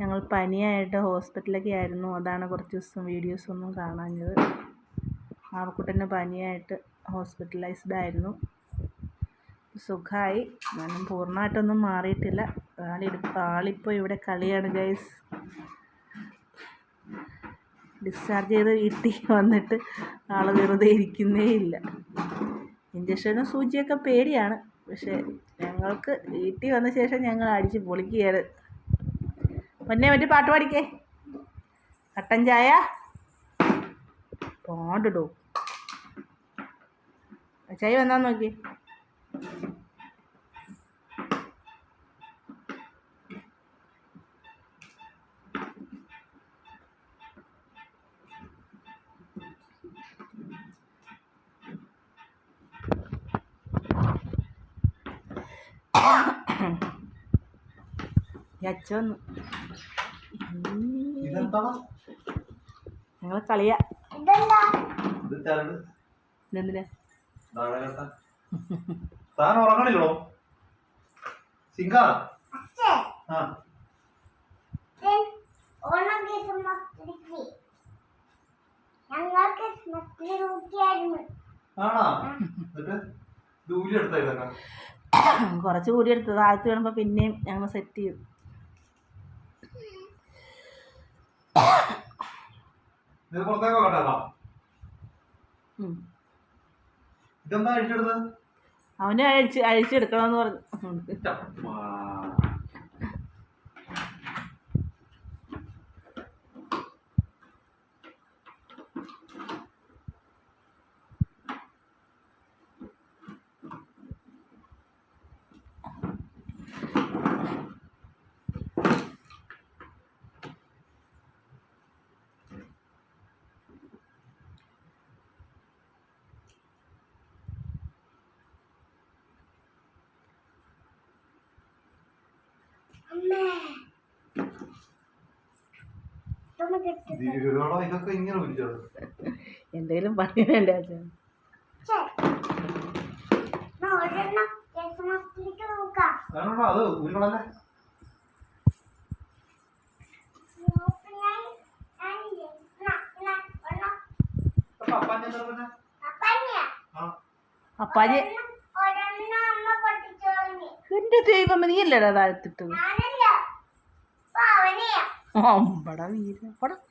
ഞങ്ങൾ പനിയായിട്ട് ഹോസ്പിറ്റലിലേക്ക് ആയിരുന്നു. അതാണ് കുറച്ച് ദിവസം വീഡിയോസ് ഒന്നും കാണാഞ്ഞത്. ആവക്കുട്ടന് പനിയായിട്ട് ഹോസ്പിറ്റലൈസ്ഡ് ആയിരുന്നു. സുഖമായി എന്നാലും പൂർണമായിട്ടൊന്നും മാറിയിട്ടില്ല. ആളിടുപ്പ് ആളിപ്പോൾ ഇവിടെ കളിയാണ് ഗൈസ് ഡിസ്ചാർജ് ചെയ്ത് വീട്ടിൽ വന്നിട്ട് ആൾ വെറുതെ ഇരിക്കുന്നേ ഇല്ല ഇഞ്ചക്ഷനും സൂചിയൊക്കെ പേടിയാണ്. പക്ഷേ ഞങ്ങൾക്ക് വീട്ടിൽ വന്ന ശേഷം ഞങ്ങൾ അടിച്ച് പൊളിക്കുകയാണ്. പൊന്നെ മറ്റേ പാട്ട് പാടിക്കേ. കട്ടൻ ചായ. പാടിടോ ചായ വന്നാന്ന് നോക്കി. ഇതെന്താണ് ഞങ്ങൾ കളിയാ. താൻ ഉറങ്ങണില്ലോ സിംഗ? കുറച്ച് കൂടി എടുത്ത് താഴ്ത്തി വീണപ്പോൾ പിന്നെയും ഞങ്ങൾ സെറ്റ് ചെയ്തു. ഇത് പുറത്തേക്ക് ഉം. ഇതെന്താ അഴിച്ചെടുത്തത്? അവനെ അഴിച്ച് അഴിച്ചെടുക്കണമെന്ന് പറഞ്ഞു. എന്നാ ഒരെണ്ണം പപ്പാന്റെ എന്താ പറഞ്ഞെ? അപ്പന്നെയാ ആ അപ്പാജി എന്റെ ദൈവം നീ അല്ലേടാ താഴ്ത്തിട്ടത്? Oh, maravilla. Fuera.